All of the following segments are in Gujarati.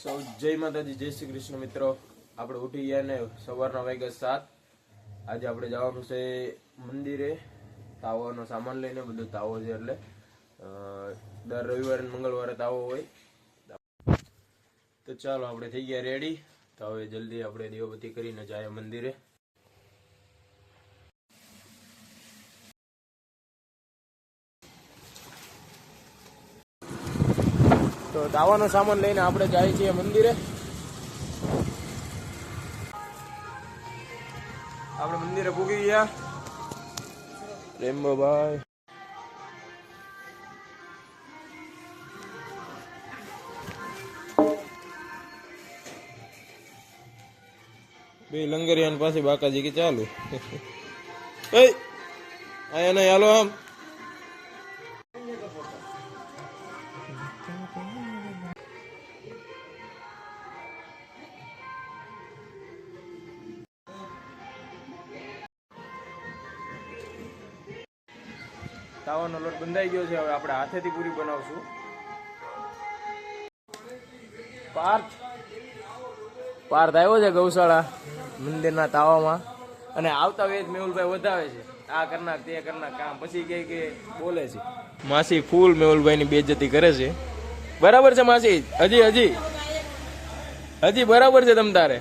સૌ જય માતાજી, જય શ્રી કૃષ્ણ મિત્રો. આપણે ઉઠી ગયા ને સવારના વાગ્યા સાત. આજે આપણે જવાનું છે મંદિરે. તાવાનો સામાન લઈને, બધો તાવો છે એટલે દર રવિવારે મંગળવારે તાવો હોય. તો ચાલો, આપણે થઈ ગયા રેડી તો હવે જલ્દી આપણે દીવાબત્તી કરીને જાય મંદિરે. તો દાવાનો સામાન લઈને આપણે જઈએ છીએ મંદિરે. આપણે મંદિરે પૂગી ગયા. રેમ્બોભાઈ બે લંગરિયાન પાસે બાકાજી કે ચાલુ. એ, આયા નહીં આમ. તાવાનો લોટ બંધાઈ ગયો છે હવે આપણે હાથેથી પૂરી બનાવશું. પાર્થ. પાર્થ આવ્યો છે ગૌશાળા મંદિરના તાવામાં. અને આવતા વેદ મેહુલભાઈ વધાવે છે. આ કરનાર તે કરનાર કામ. પછી કે કે બોલે છે. માસી ફૂલ મેહુલભાઈની બેજતી કરે છે. બરાબર છે માસી? હજી હજી. હજી બરાબર છે તમ તારે.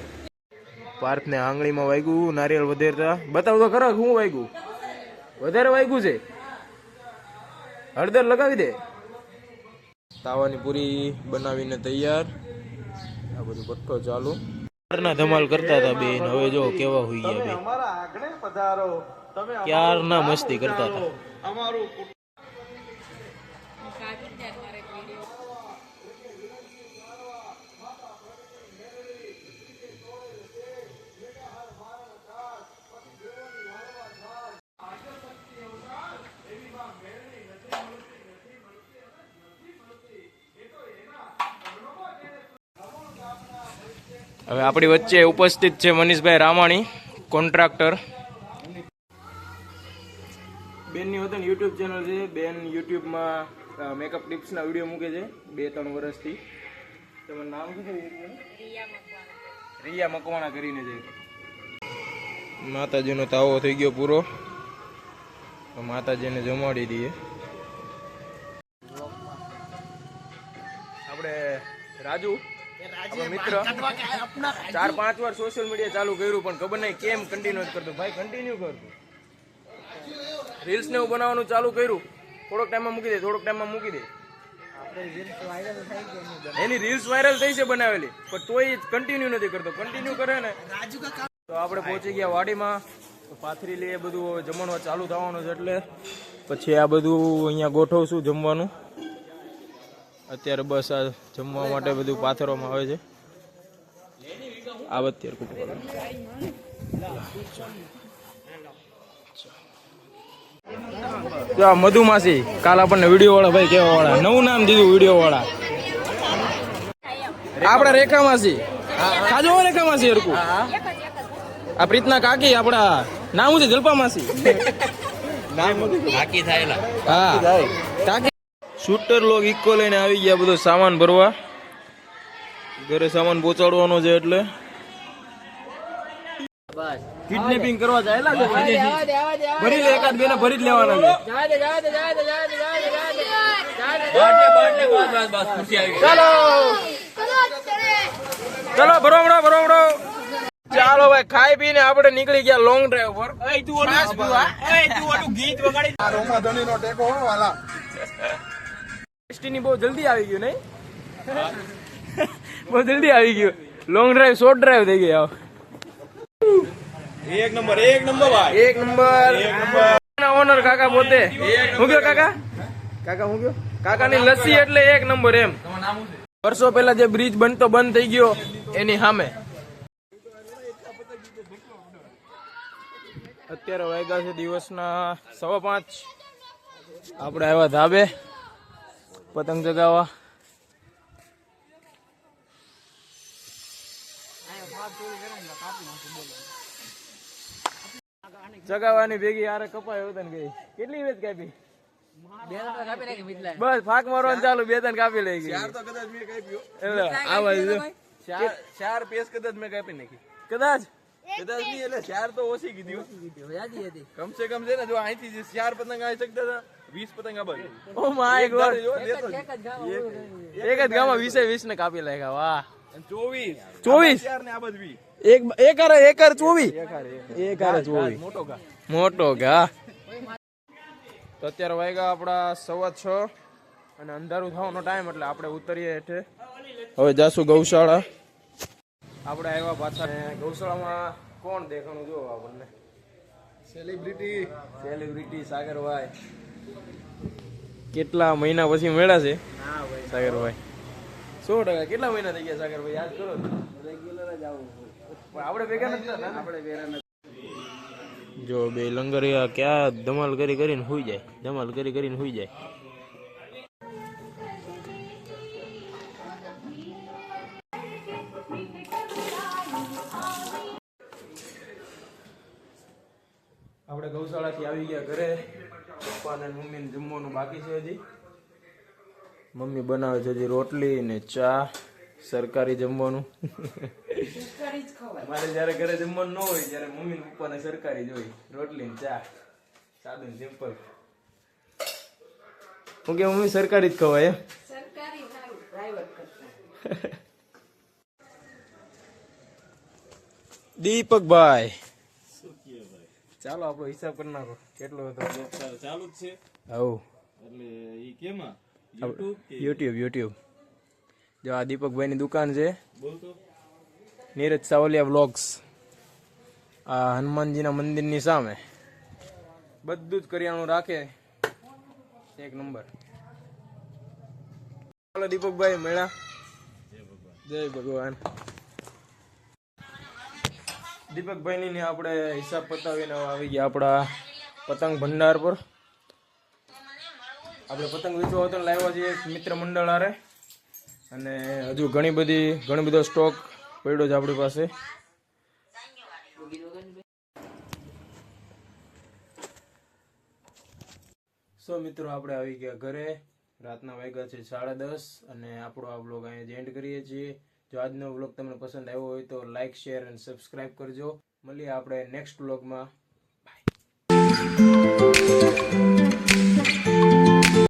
પાર્થને આંગળીમાં વાગ્યું નારિયેળ વધેરતા. બતાવ તો ખરો શું વાગ્યું? વધારે વાગ્યું છે? હળદર લગાવી દે. તાવાની પૂરી બનાવીને તૈયાર. આ બધું ભઠ્ઠો ચાલુ. ક્યારના ધમાલ કરતા હતા બેન? હવે જો કેવા હોઈ ગયા બે અમારા આંગણે ક્યારના મસ્તી કરતા હતા? હવે આપણી વચ્ચે ઉપસ્થિત છે મનીષભાઈ રામાણી કોન્ટ્રાક્ટર. બેનની વતન યુટ્યુબ ચેનલ છે. બેન યુટ્યુબમાં મેકઅપ ટિપ્સના વીડિયો મૂકે છે બે ત્રણ વર્ષથી. તમારું નામ શું છે રિયા મકવાણા. કરીને છે. માતાજીનો તાવો થઈ ગયો પૂરો. માતાજીને જમાડી દઈએ. આપણે રાજુ મિત્ર ચાર પાંચ વાર સોશિયલ મીડિયા ચાલુ કર્યું પણ ખબર નહીં કેમ કન્ટિન્યુ કરતો. ભાઈ કન્ટિન્યુ કરતું રીલ્સ ને એવું બનાવવાનું ચાલુ કર્યું. થોડોક ટાઈમમાં મૂકી દે થોડોક ટાઈમમાં મૂકી દે. એની રીલ્સ વાયરલ થઈ છે બનાવેલી પણ તોય કન્ટિન્યુ નથી કરતો. કન્ટિન્યુ કરે ને. તો આપણે પહોંચી ગયા વાડીમાં. તો પાથરી લઈએ બધું હવે જમણવા ચાલુ થવાનું છે એટલે. પછી આ બધું અહીંયા ગોઠવશું જમવાનું. અત્યારે બસ આ જમવા માટે બધું પાથરવામાં આવે છે. આ અત્યારે કુટુંબ આ મધુમાસી કાલ આપણને વીડિયો વાળા ભાઈ કેવા વાળા નવું નામ દીધું વીડિયો વાળા આપડા રેખા માસી ખાજો રેખા માસી હરકું આ પ્રીતના કાકી આપડા નામ છે? જલપા માસી હા. કાકી. શૂટર લોક ઇકો લઈને આવી ગયા બધો સામાન ભરવા. ઘરે સામાન પહોંચાડવાનો છે એટલે. કિડનેપિંગ કરવા જાયેલા છે ભરી લે એકાદ બેને ભરી જ લેવાના છે. ચાલો. ચાલો ભરોમડો ભરોમડો ચાલો ભાઈ ખાઈ પીને આપણે નીકળી ગયા લોંગ ડ્રાઈવ પર. રોમાધણીનો ટેકો હો વાલા. ની બહુ જલ્દી આવી ગયું નહીં? બહુ જલ્દી આવી ગયું. લોંગ ડ્રાઈવ શોર્ટ ડ્રાઈવ થઈ ગઈ આવ. એક નંબર એક નંબર ભાઈ. એક નંબર. ઓનર કાકા પોતે. હું ગયો કાકા? કાકા હું ગયો કાકાની લસ્સી એટલે એક નંબર એમ. વર્ષો પહેલા જે બ્રિજ બનતો બંધ થઈ ગયો એની સામે. અત્યારે વાગ્યા છે દિવસના સવા પાંચ. આપણે આવ્યા ધાબે. પતંગ ચગાવવા. ચગાવવાની ભેગી યાર કપાય હતો ને ગઈ કેટલી વેચ કાપી? બસ ફાક મારવાનું ચાલુ બે ત્રણ કાપી લઈ ગઈ. ચાર તો કદાચ મેં કાપ્યો. એટલે આ બાજુ ચાર ચાર પેસ કદાચ મેં કાપી નાખી. કદાચ? કદાચ નહીં એટલે ચાર તો ઓછી કીધી કમસે કમ છે ને જો અહીંથી ચાર પતંગ આવી શકતા હતા વીસ પતંગ આ ઓ માય ગોડ. એક જ ગામમાં વીસે વીસ ને કાપી લાગ્યા વાહ. અને ચોવીસ. ચોવીસ? ને આ બાજુ એક એક હારે એક હારે ચોવીસ? એક ચોવીસ. મોટો ઘા મોટો ઘા તો અત્યારે વાગ્યા આપણા સવા છ અને અંધારું થવાનો ટાઈમ એટલે આપણે ઉતરીએ હેઠે. હવે જાશું ગૌશાળા. આપણે આવ્યા પાછા. ગૌશાળામાં કોણ દેખાણું જો આપણને? Celebrity celebrity Sagarbhai. કેટલા મહિના પછી મેળા છે? સાગરભાઈ. સો ટકા. કેટલા મહિના થઈ ગયા સાગરભાઈ? યાદ કરો રેગ્યુલર જ આવું આપણે ભેગા નથી થતા આપણે ભેગા જો બે લંગરિયા ક્યાં ધમાલ કરી કરીને સુઈ જાય. ધમાલ કરી કરીને સુઈ જાય. આપણે ગૌશાળાથી આવી ગયા ઘરે. પપ્પા ને મમ્મી જમવાનું બાકી છે હજી. મમ્મી બનાવે છે હજી રોટલી ને ચા સરકારી જમવાનું. મારે જ્યારે ઘરે જમવાનું ન હોય ત્યારે મમ્મી ને પપ્પા ને સરકારી જોઈ રોટલી ને ચા સાદું સિમ્પલ હું કે મમ્મી સરકારી જ ખવાય એમ? દીપકભાઈ. ચાલો આપણો હિસાબ કરી નાખો. કેટલો હતો? ચાલુ જ છે. હવ એટલે ઈ કેમાં? યુટ્યુબ યુટ્યુબ જો આ દીપકભાઈની દુકાન છે. બોલતો નીરજ સાવલિયા વ્લોગ્સ. આ હનુમાનજીના મંદિરની સામે. બધું જ કરિયાણું રાખે. એક નંબર. ચાલો દીપકભાઈ મેળા જય ભગવાન. દીપકભાઈની ને આપણે હિસાબ પતાવીને આવી ગયા આપણા પતંગ ભંડાર પર. આપણે પતંગ વેચવા હતો લાવ્યા છીએ મિત્ર મંડળ આરે અને હજુ ઘણી બધી, ઘણો બધો સ્ટોક પડ્યો છે આપણી પાસે. સો મિત્રો, આપણે આવી ગયા ઘરે. રાતના વાગ્યા છે સાડા દસ અને આપણો આ બ્લોગ અહીંયા એન્ડ કરીએ છીએ. જો આજનો વ્લોગ તમને પસંદ આવ્યો હોય તો લાઇક શેર અને સબસ્ક્રાઇબ કરજો. મળીએ આપણે નેક્સ્ટ વ્લોગમાં બાય